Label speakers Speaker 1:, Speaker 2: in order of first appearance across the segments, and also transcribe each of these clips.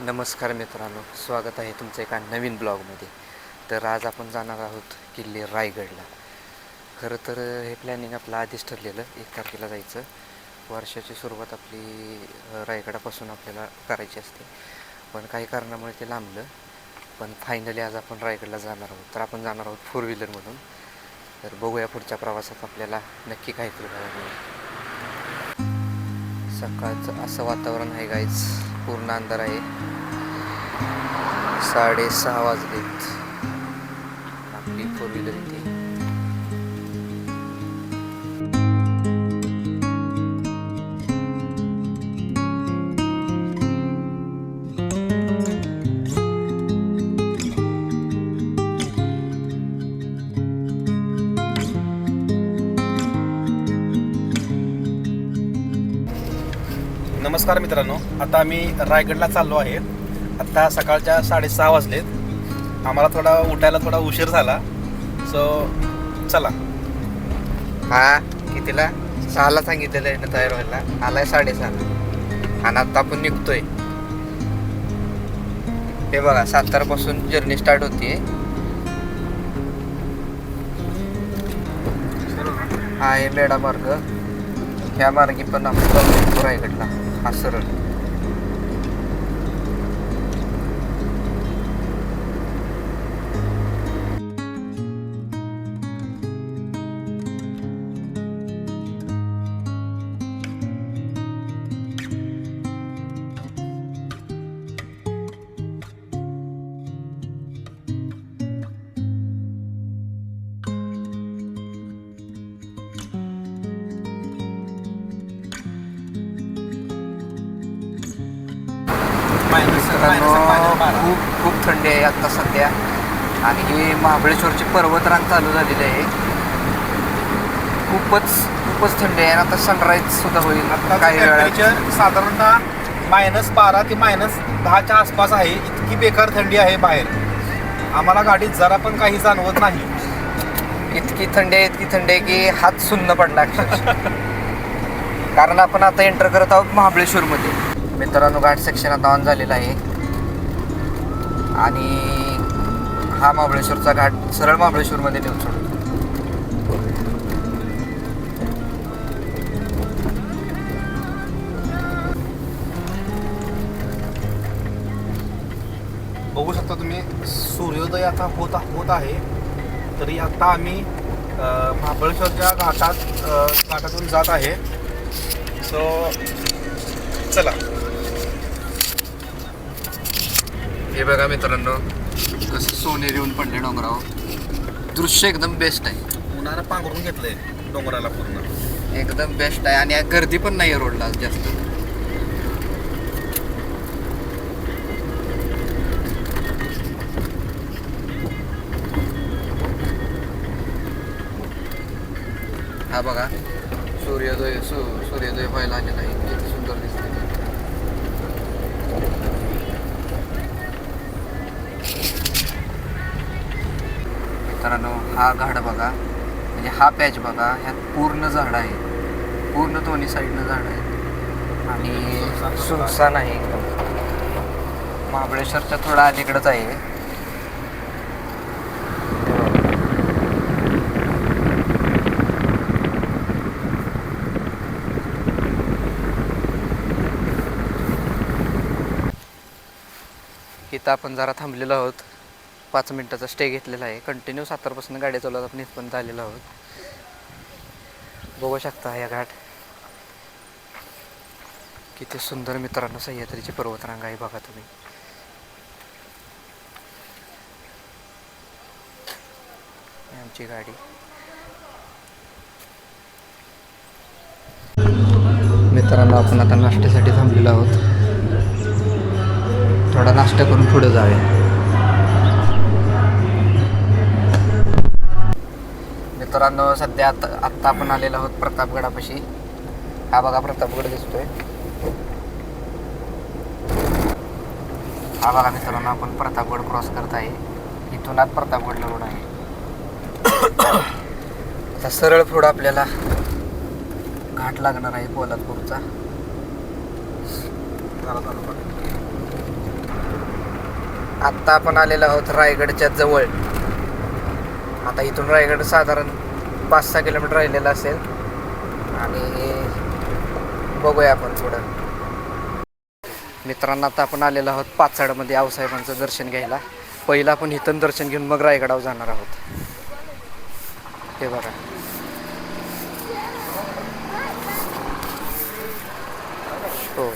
Speaker 1: नमस्कार मित्रांनो स्वागत आहे तुमचं एका नवीन ब्लॉगमध्ये. तर आज आपण जाणार आहोत किल्ले रायगडला. खरं तर हे प्लॅनिंग आपलं आधीच ठरलेलं एक तारखेला जायचं. वर्षाची सुरुवात आपली रायगडापासून आपल्याला करायची असते. पण काही कारणामुळे ते लांबलं. पण फायनली आज आपण रायगडला जाणार आहोत. तर आपण जाणार आहोत फोर व्हीलरमधून तर बघूया पुढच्या प्रवासात आपल्याला नक्की काहीतरी बघायला मिळेल सकाळचं असं वातावरण आहे गाईज पूर्ण अंधार आहे. साडेसहा वाजलेत.
Speaker 2: नमस्कार मित्रांनो. आता आम्ही रायगडला चाललो आहे. आत्ता सकाळच्या साडेसहा वाजलेत. आम्हाला थोडा उठायला थोडा उशीर झाला. सो चला.
Speaker 1: हा कितीला? सहाला सांगितलेलं आहे ना तयार व्हायला. आलाय साडेसहाला आणि आता आपण निघतोय. हे बघा सातारापासून जर्नी स्टार्ट होतीये. हा आहे मेडा मार्ग ह्या मार्गे पण आपण रायगडला. शकतो रायगडला हा मित्रांनो खूप खूप थंडी आहे आता सध्या. आणि ही महाबळेश्वरची पर्वतरांग चालू झालेली आहे. खूपच खूपच थंडी आहे आणि आता सनराईज सुद्धा होईल
Speaker 2: आता
Speaker 1: काही वेळात.
Speaker 2: साधारणतः मायनस बारा ते मायनस दहाच्या आसपास आहे. इतकी बेकार थंडी आहे बाहेर. आम्हाला गाडीत जरा पण काही जाणवत नाही.
Speaker 1: इतकी थंडी आहे इतकी थंडी आहे की हात सुन्न पडला कारण आपण आता एंटर करत आहोत महाबळेश्वरमध्ये. मित्रांनो घाट सेक्शन आता ऑन झालेला आहे. आणि हा महाबळेश्वरचा घाट सरळ महाबळेश्वरमध्ये नेऊन सोडतो
Speaker 2: बघू शकता तुम्ही सूर्योदय आता होत होत आहे. तरी आता आम्ही महाबळेश्वरच्या घाटात घाटातून जात आहे. सो चला.
Speaker 1: हे बघा मित्रांनो कसं सोनेरी येऊन पडले डोंगरावर. दृश्य एकदम बेस्ट आहे.
Speaker 2: उन्हाळा पांघरून घेतलंय डोंगराला पूर्ण.
Speaker 1: एकदम बेस्ट आहे. आणि गर्दी पण नाही आहे रोडला जास्त. हा बघा सूर्योदय सूर्योदय व्हायला आलेला आहे. किती सुंदर दिसते मित्रांनो हा घाट बघा. म्हणजे हा पॅच बघा. ह्यात पूर्ण झाड आहे. पूर्ण दोन्ही साईडनं झाड आहे आणि सुनसान आहे एकदम. महाबळेश्वरच्या थोडा अलीकडंच आहे. इथं आपण जरा थांबलेलो आहोत. पाच मिनिटाचा स्टे घेतलेला आहे. कंटिन्यू सातारपासून गाडी चालवत आपण इथपर्यंत आलेलो आहोत. बघू शकता या घाट. किती सुंदर मित्रांनो सह्याद्रीची पर्वतरांग आहे बघा तुम्ही. आमची गाडी. मित्रांनो आपण आता नाश्त्यासाठी थांबलेलो आहोत. थोडा नाश्ता करून पुढे जाऊया. मित्रांनो सध्या आता आत्ता आपण आलेलो आहोत प्रतापगडापाशी. हा बघा प्रतापगड दिसतोय. हा बघा मित्रांनो आपण प्रतापगड क्रॉस करत आहे. इथून आज प्रतापगड रोड आहे. आता सरळ पुढं आपल्याला घाट लागणार आहे पोलादपूरचा आत्ता आपण आलेलो आहोत रायगडच्या जवळ. आता इथून रायगड साधारण पाच सहा किलोमीटर राहिलेलं असेल. आणि बघूया आपण पुढं. मित्रांनो आता आपण आलेलो आहोत पाचाडमध्ये आऊसाहेबांचं दर्शन घ्यायला. पहिलं आपण इथं दर्शन घेऊन मग रायगडावर जाणार आहोत. हे बघा. हो.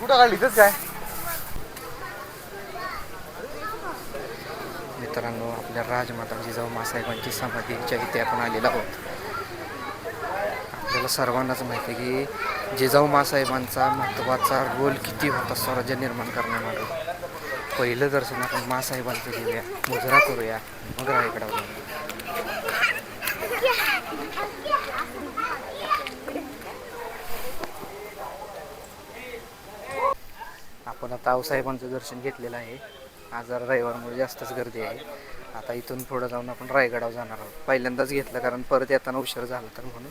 Speaker 2: कुठं काढली इथंच काय?
Speaker 1: मित्रांनो आपल्या राजमाता जिजाऊ मासाहेबांची समाधीच्या इथे आपण आलेलो आहोत. आपल्याला सर्वांनाच माहिती आहे की जिजाऊ मासाहेबांचा महत्त्वाचा रोल किती होता स्वराज्य निर्माण करण्यामागे. पहिलं दर्शन आपण मासाहेबांचं घेऊया. मुजरा करूया. मग रायगडावर आपण आता आऊसाहेबांचं दर्शन घेतलेलं आहे. आज जरा रविवारमुळे जास्तच गर्दी आहे. आता इथून पुढं जाऊन आपण रायगडावर जाणार आहोत. पहिल्यांदाच घेतलं कारण परत येताना उशीर झाला तर म्हणून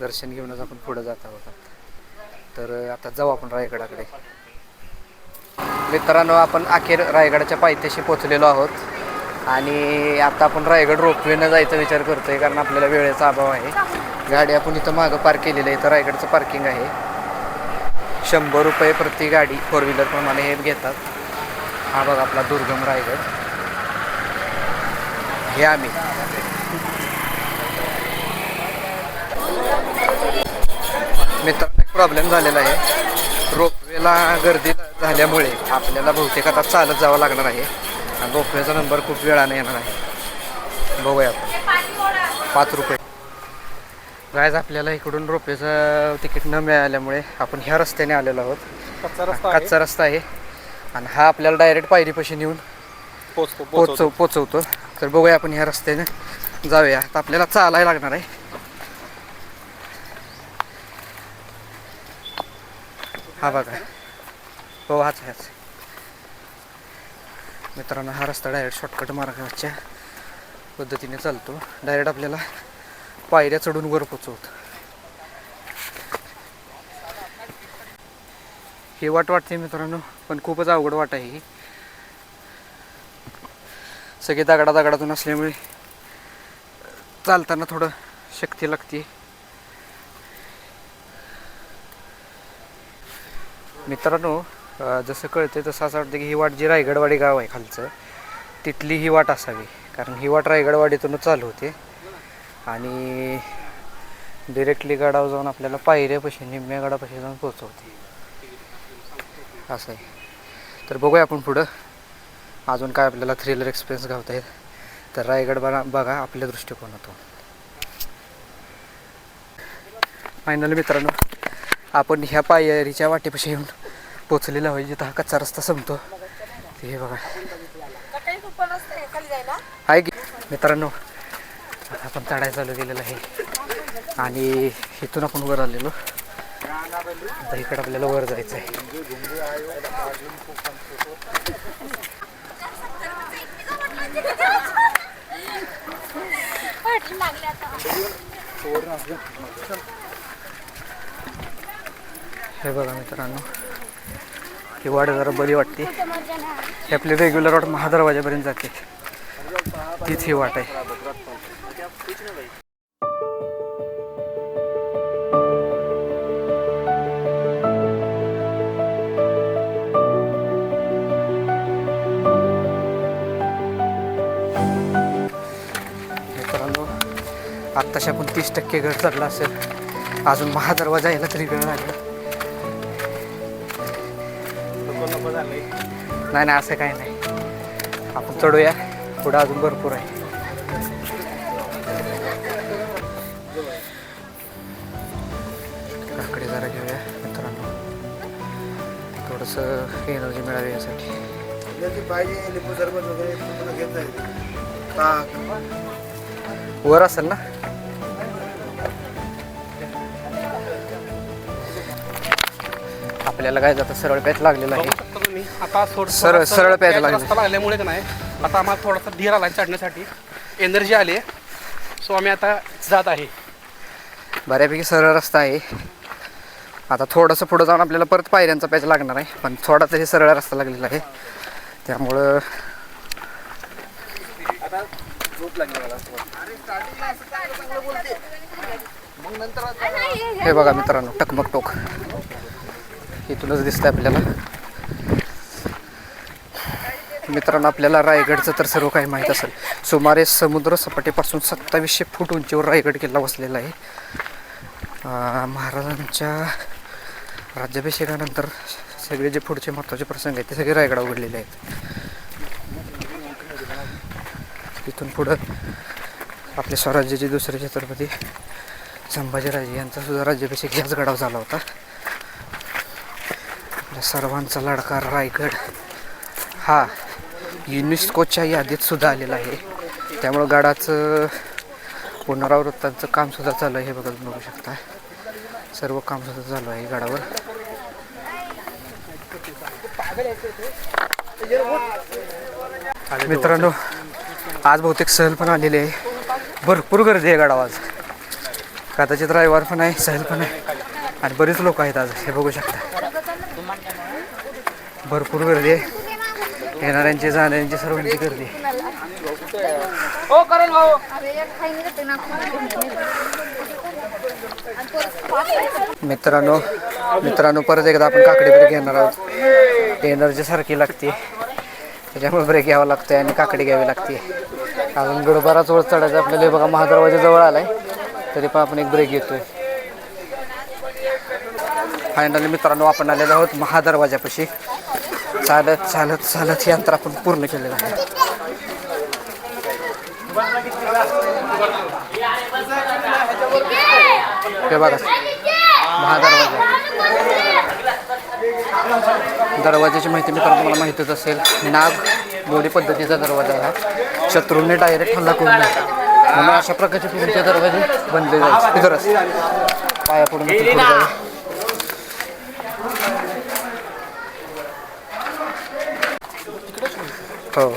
Speaker 1: दर्शन घेऊनच आपण पुढं जात आहोत तर आता जाऊ आपण रायगडाकडे. मित्रांनो आपण अखेर रायगडाच्या पायथ्याशी पोचलेलो आहोत. आणि आता आपण रायगड रोपवेनं जायचा विचार करतोय कारण आपल्याला वेळेचा अभाव आहे. गाडी आपण इथं मागं पार्क केलेलं आहे. इथं रायगडचं पार्किंग आहे. शंभर रुपये प्रति गाडी फोर व्हीलर प्रमाणे हे घेतात. हा बघा आपला दुर्गम रायगड. हे आम्ही. मित्रांनो एक प्रॉब्लेम झालेला आहे. रोपवेला गर्दी झाल्यामुळे आपल्याला बहुतेक आता चालत जावं लागणार आहे. आणि रोपवेचा नंबर खूप वेळाने येणार आहे. बघूया आपण. पाच रुपये. गायज आपल्याला इकडून रोपवेचं तिकीट न मिळाल्यामुळे आपण ह्या रस्त्याने आलेलो आहोत.
Speaker 2: कच्चा रस्ता आहे.
Speaker 1: आणि हा आपल्याला डायरेक्ट पायरीपाशी नेऊन
Speaker 2: पोचतो
Speaker 1: पोचव पोचवतो. तर बघूया आपण ह्या रस्त्याने जाऊया. तर आपल्याला चालायला लागणार आहे. हा बघा. हो हाच हाच आहे. मित्रांनो हा रस्ता डायरेक्ट शॉर्टकट मार्गाच्या पद्धतीने चालतो. डायरेक्ट आपल्याला पायऱ्या चढून वर पोचवतो. ही वाट वाटते मित्रांनो पण खूपच अवघड वाट आहे ही. सगळे दगडा दगडातून असल्यामुळे चालताना थोडं शक्ती लागते मित्रांनो जसं कळते तसं असं वाटतं की ही वाट जी रायगडवाडी गाव आहे खालचं तिथली ही वाट असावी. कारण ही वाट रायगडवाडीतूनच चालू होते. आणि डिरेक्टली गडावर जाऊन आपल्याला पायऱ्यापाशी निम्म्या गडापाशी जाऊन पोचवते असं आहे. तर बघूया आपण पुढं. अजून काय आपल्याला थ्रिलर एक्सपिरियन्स गावता येईल. तर रायगड बघा बघा आपल्या दृष्टिकोनातून. फायनल मित्रांनो आपण ह्या पायरीच्या वाटेपाशी येऊन पोचलेला होईल जिथं हा कच्चा रस्ता संपतो. हे बघा. आहे की. मित्रांनो आपण चढायला चालू केलेलं आहे. आणि इथून आपण वर आलेलो आता इकडं आपल्याला वर जायचं आहे हे बघा मित्रांनो ही वाट जरा बरी वाटते. हे आपली रेग्युलर वाट महादरवाजापर्यंत जाते. तीच ही वाट आहे. आत्ताशी आपण तीस टक्के घर चढला असेल. अजून महादरवाजा यायला तरी वेळ लागला. नाही नाही असं काही नाही. आपण चढूया. पुढं अजून भरपूर आहे. काकडे जरा घेऊया मित्रांनो. थोडंसं एनर्जी मिळावी यासाठी.
Speaker 2: पाहिजे
Speaker 1: वर असेल ना? आपल्याला काय जातं सरळ पॅच लागलेला आहे.
Speaker 2: तुम्ही आता थोडं
Speaker 1: सरळ-
Speaker 2: थोडासा
Speaker 1: सरळ प्यायला
Speaker 2: प्यायला
Speaker 1: लागले.
Speaker 2: रस्ता लागल्यामुळे का नाही आता आम्हाला थोडासा धीर आला चढण्यासाठी. एनर्जी आली आहे. सो आम्ही आता जात आहे.
Speaker 1: बऱ्यापैकी सरळ रस्ता आहे. आता थोडंसं पुढं जाऊन आपल्याला परत पायऱ्यांचा पॅच लागणार आहे. पण थोडा तरी सरळ रस्ता लागलेला आहे. त्यामुळं
Speaker 2: झोप लागली मला
Speaker 1: हे बघा मित्रांनो टकमक टोक. इथूनच दिसतंय आपल्याला. मित्रांनो आपल्याला रायगडचं तर सर्व काही माहीत असेल. सुमारे समुद्र सपाटीपासून सत्तावीसशे फूट उंचीवर रायगड किल्ला वसलेला आहे. अं, महाराजांच्या राज्याभिषेकानंतर सगळे जे पुढचे महत्त्वाचे प्रसंग आहेत ते सगळे रायगडावर घडलेले आहेत. तिथून पुढं आपल्या स्वराज्याचे दुसरे छत्रपती संभाजीराजे यांचासुद्धा राज्याभिषेक याच गडावर झाला होता. आपल्या सर्वांचा लाडका रायगड हा युनेस्कोच्या यादीत सुद्धा आलेला आहे. त्यामुळं गडाचं पुनरावृत्तांचं कामसुद्धा चालू आहे हे बघत बघू शकता सर्व कामसुद्धा चालू आहे गडावर. मित्रांनो आज बहुतेक सहल पण आलेली आहे. भरपूर गर्दी आहे गडावर आज कदाचित रविवार पण आहे सहल पण आहे. आणि बरेच लोक आहेत आज हे बघू शकता. भरपूर गर्दी आहे. येणाऱ्यांची जाणाऱ्यांची सर्वांची गर्दी आहे. मित्रांनो मित्रांनो परत एकदा आपण काकडी ब्रेक घेणार आहोत. एनर्जी सारखी लागते त्याच्यामुळे ब्रेक घ्यावा लागतोय आणि काकडी घ्यावी लागते अजून गड बराच वर चढायचा आपल्याला बघा महादरवाजा जवळ आलाय. तरी पण आपण एक ब्रेक घेतोय. फायनली मित्रांनो आपण आलेलो आहोत महादरवाजापाशी चालत चालत चालत हे अंतर आपण पूर्ण केलेलं आहे. हे बघा. महादरवाजा. दरवाजाची माहिती मित्रांनो तुम्हाला माहितीच असेल. नाग दोन्ही पद्धतीचा दरवाजा हा. शत्रूंनी डायरेक्ट हल्ला करू नये म्हणून अशा प्रकारचे पूर्वीचे दरवाजे बनले जायचे. गरज पाया पडून हो.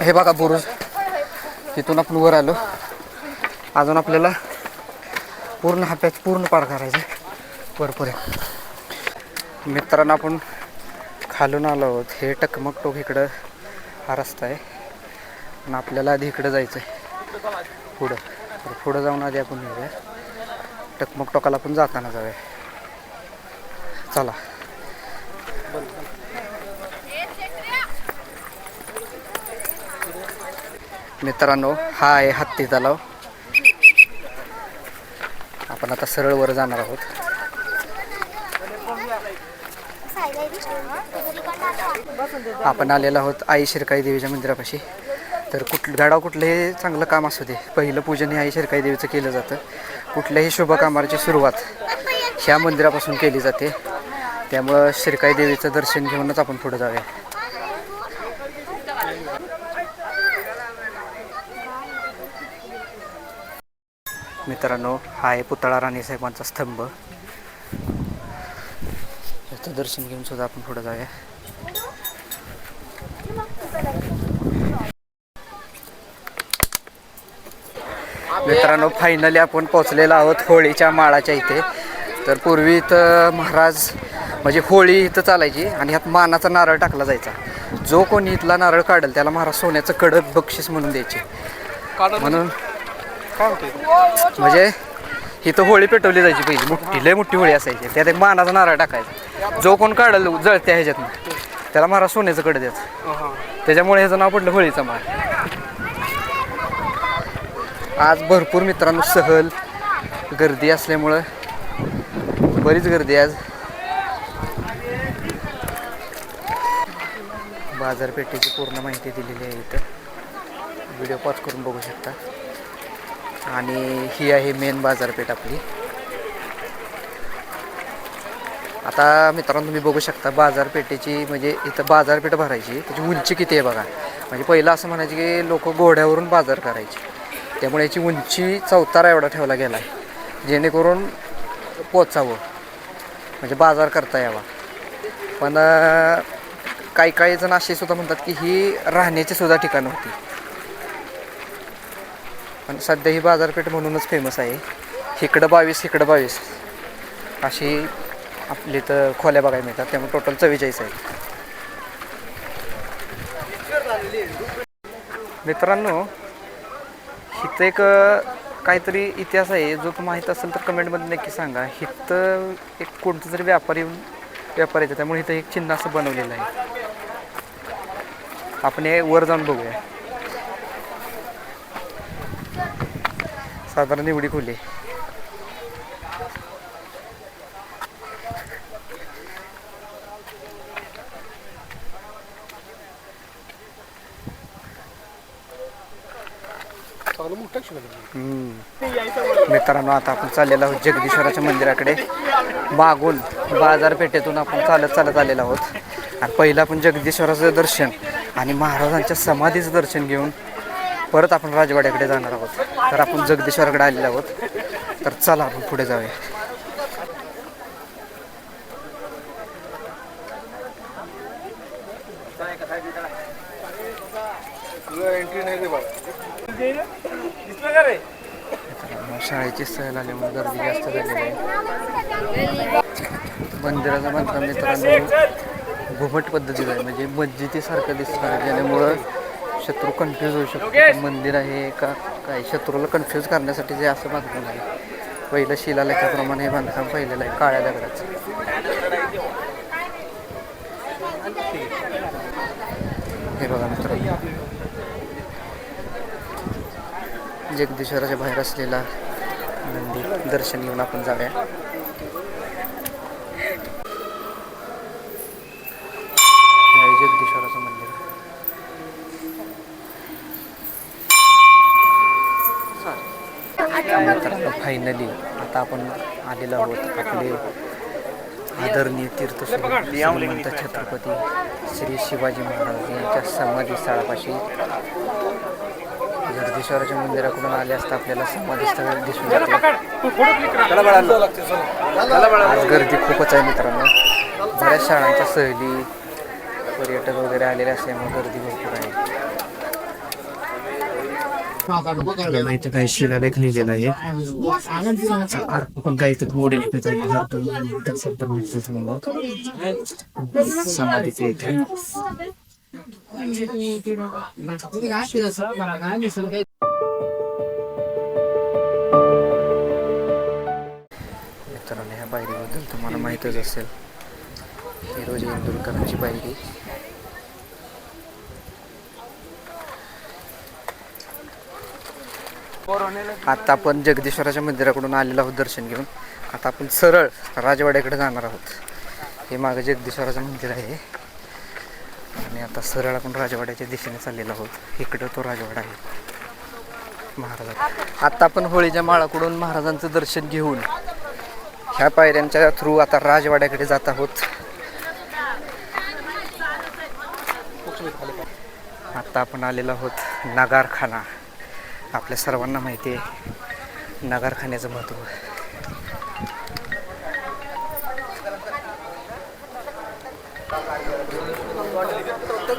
Speaker 1: हे बघा बुरुज. तिथून आपण वर आलो. अजून आपल्याला पूर्ण हा पॅच पूर्ण पार करायचा. आहे. मित्रांना मित्रांनो आपण खालून आलो आहोत. हे टकमक टोक इकडं हा रस्ता आहे. आणि आपल्याला आधी इकडं जायचं आहे. पुढं. तर पुढं जाऊन आधी आपण येऊया. टकमक टोकाला पण जाताना जाऊया. चला. मित्रांनो हा आहे हत्ती तलाव. आपण आता सरळ वर जाणार आहोत. आपण आलेलो आहोत आई शिरकाई देवीच्या मंदिरापाशी. तर कुठ गाडाव कुठलंही चांगलं काम असू दे पहिलं पूजन हे आई शिरकाई देवीचं केलं जातं. कुठल्याही शुभकामाची सुरुवात ह्या मंदिरापासून केली जाते. त्यामुळं शिरकाई देवीचं दर्शन घेऊनच आपण पुढे जाऊया. मित्रांनो हा आहे पुतळा राणीसाहेबांचा स्तंभ. याचं दर्शन घेऊन सुद्धा आपण पुढे जाऊया. मित्रांनो फायनली आपण पोचलेलो आहोत होळीच्या माळाच्या इथे. तर पूर्वी इथं महाराज म्हणजे होळी इथं चालायची आणि ह्यात मानाचा नारळ टाकला जायचा. जो कोणी इथला नारळ काढेल त्याला महाराज सोन्याचं कडक बक्षीस म्हणून द्यायचे. म्हणून म्हणजे ही तर होळी पेटवली जायची पहिली. मोठी लय मोठी होळी असायची. त्यात एक मानाचा नारळ टाकायचा. जो कोण काढल जळत्या ह्याच्यातनं त्याला महाराज सोन्याचं कडं द्यायचं त्याच्यामुळे ह्याचं नाव पडलं होळीचा माळ. आज भरपूर मित्रांनो सहल गर्दी असल्यामुळं बरीच गर्दी आज. बाजारपेठेची पूर्ण माहिती दिलेली आहे इथं. व्हिडिओ पॉज करून बघू शकता. आणि ही आहे मेन बाजारपेठ आपली. आता मित्रांनो तुम्ही बघू शकता बाजारपेठेची म्हणजे इथं बाजारपेठ भरायची त्याची उंची किती आहे बघा. म्हणजे पहिलं असं म्हणायचे की लोक घोड्यावरून बाजार करायचे. त्यामुळे याची उंची चौतारा एवढा ठेवला गेला आहे जेणेकरून पोचावं. म्हणजे बाजार करता यावा. पण काही काही जण असे सुद्धा म्हणतात की ही राहण्याची सुद्धा ठिकाणं होती. पण सध्या ही बाजारपेठ म्हणूनच फेमस आहे. इकडं बावीस इकडं बावीस. अशी आपली तर खोल्या बघायला मिळतात. त्यामुळे टोटल चव्वेचाळीस आहे. मित्रांनो इथं एक काहीतरी इतिहास आहे. जो तुम्हाला माहीत असेल तर कमेंटमध्ये नक्की सांगा. इथं एक कोणतं तरी व्यापारी व्यापारी व्यापार येतं त्यामुळे इथं एक चिन्ह असं बनवलेलं आहे. आपण हे वर जाऊन बघूया. साधारण एवढी खोली. मित्रांनो आता आपण चाललेलो आहोत जगदीश्वराच्या मंदिराकडे. मागून बाजारपेठेतून आपण चालत चालत आलेलो आहोत. आणि पहिलं आपण जगदीश्वराचं दर्शन आणि महाराजांच्या समाधीचं दर्शन घेऊन परत आपण राजवाड्याकडे जाणार आहोत. तर आपण जगदीश्वराकडे आलेलो आहोत. तर चला आपण पुढे जाऊया. शाळेची सहल आल्यामुळे गर्दी जास्त झालेली आहे. मंदिराचं बांधकाम मित्रांनो घुमट पद्धतीचं आहे. म्हणजे मस्जिदीसारखं दिसणार ज्यामुळं शत्रू कन्फ्यूज होऊ शकतो. मंदिर आहे का? काय शत्रूला कन्फ्यूज करण्यासाठी जे असं बांधकाम आहे. पहिलं शिलालेखाप्रमाणे हे बांधकाम पहिलेलं आहे काळ्या दगडाचं. हे बघा मित्रांनो. जगदीश्वराच्या बाहेर असलेला मंदिर. दर्शन घेऊन आपण जाऊया. फायनली आता आपण आलेलो आहोत आपले आदरणीय श्रीमंत छत्रपती श्री शिवाजी महाराज यांच्या समाधी स्थळापाशी. जगदीश्वराच्या मंदिराकडून आले असता आपल्याला समाधी स्थळ दिसून जाते आज गर्दी खूपच आहे मित्रांनो. बऱ्याच शाळांच्या सहली पर्यटक वगैरे आलेले असल्यामुळे गर्दी भरपूर आहे. इथं काही शिलालेख लिहिलेला आहे. पण काही इथं मोडे समाधीचे इथे मित्रांनो ह्या पायरीबद्दल तुम्हाला माहीतच असेल. हिरोजी इंदुरकरांची पायरी. आता आपण जगदीश्वराच्या मंदिराकडून आलेलो आहोत दर्शन घेऊन. आता आपण सरळ राजवाड्याकडे जाणार आहोत. हे मागं जगदीश्वराचं मंदिर आहे. आणि आता सरळ आपण राजवाड्याच्या दिशेने चाललेलो आहोत. इकडं तो राजवाडा आहे. महाराजा आता आपण होळीच्या माळाकडून महाराजांचं दर्शन घेऊन ह्या पायऱ्यांच्या थ्रू आता राजवाड्याकडे जात आहोत. आता आपण आलेलो आहोत नगारखाना. आपल्या सर्वांना माहिती आहे. नगारखान्याचं महत्त्व.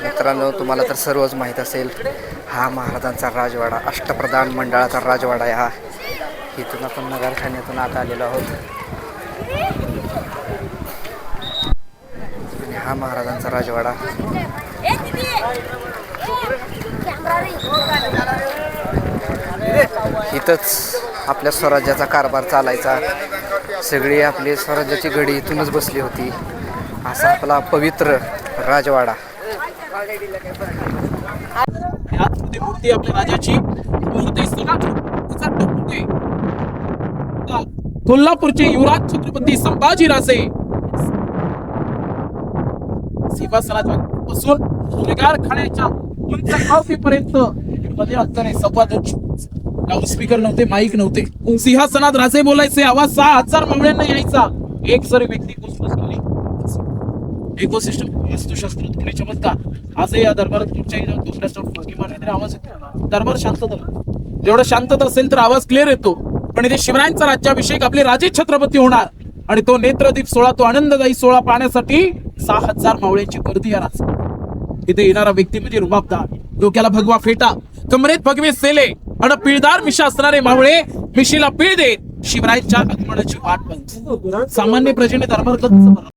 Speaker 1: मित्रांनो तुम्हाला तर सर्वच माहीत असेल हा महाराजांचा राजवाडा अष्टप्रधान मंडळाचा राजवाडा आहे हा. इथून आपण नगरखान्यातून आता आलेलो आहोत. आणि हा महाराजांचा राजवाडा. इथंच आपल्या स्वराज्याचा कारभार चालायचा. सगळी आपली स्वराज्याची घडी इथूनच बसली होती. असा आपला पवित्र राजवाडा.
Speaker 3: मूर्ती आपल्या राजाची. मूर्ती कोल्हापूरचे युवराज छत्रपती संभाजी राजे. सिंहासनापासून गुन्हेगार खाण्याच्या उंच मध्ये असताना सव्वा स्पीकर नव्हते माईक नव्हते. सिंहासनात राजे बोलायचे आवाज सहा हजार मावळ्यांना यायचा. एक जर व्यक्ती कुसकुस केली इकोसिस्टम वास्तुशास्त्र थोडे चमत्कार आजही या दरबारात तुमच्याही दुसऱ्या किंवा काहीतरी आवाज येतो दरबार शांतता जेवढं शांतता असेल तर आवाज क्लिअर येतो. पण इथे शिवरायांचा राज्याभिषेक आपले राजे छत्रपती होणार. आणि तो नेत्रदीप सोहळा तो आनंददायी सोहळा पाहण्यासाठी सहा हजार मावळ्यांची गर्दी येणार इथे येणारा व्यक्ती म्हणजे रुबाबदार. डोक्याला भगवा फेटा. कमरेत भगवे सेले. आणि पिळदार मिशा असणारे मावळे मिशीला पिळ देत शिवरायांच्या आगमनाची वाट बघ सामान्य प्रजेने दरबार